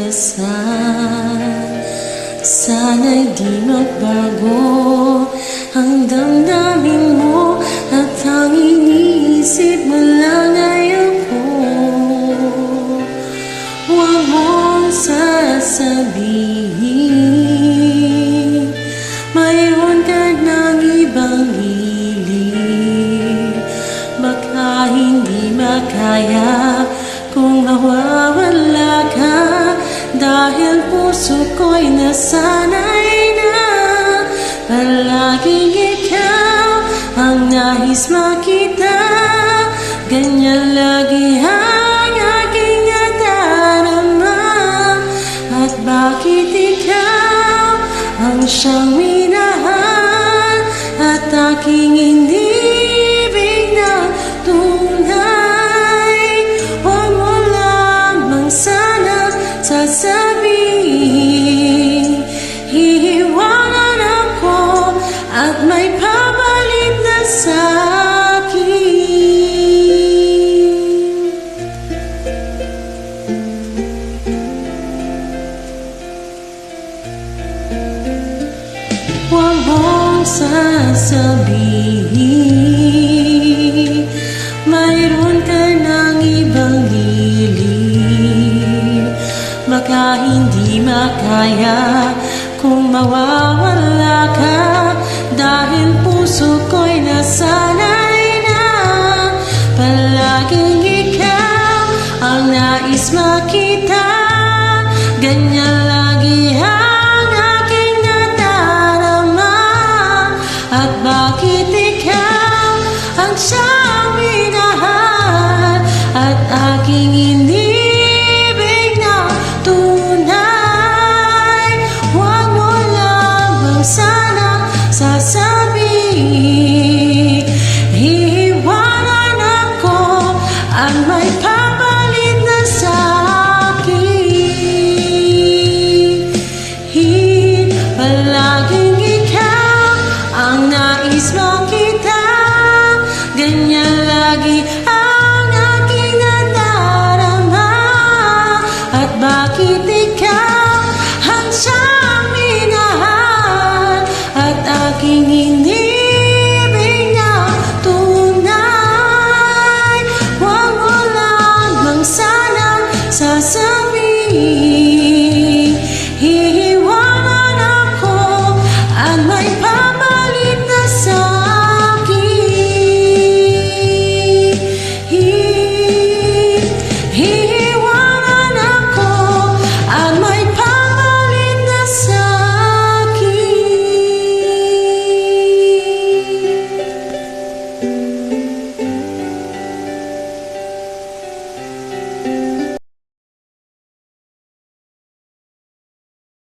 dasal Sana'y di magbago Ang damdamin mo At ang iniisip mo lang ay ako. Huwag mong sasabihin Mayroon ka ng ibang hiling Baka hindi makaya. Dahil puso ko'y nasanay na. Palaging ikaw ang nais makita. Ganyan lagi ang aking nadarama. At bakit ikaw ang siyang sasabihin Mayroon ka ng ibang lili Baka hindi makaya kung mawawala ka ikaw Bakit ikaw ang siyang minahal at aking inibig na tunay? Huwag mo lamang sana sasabihin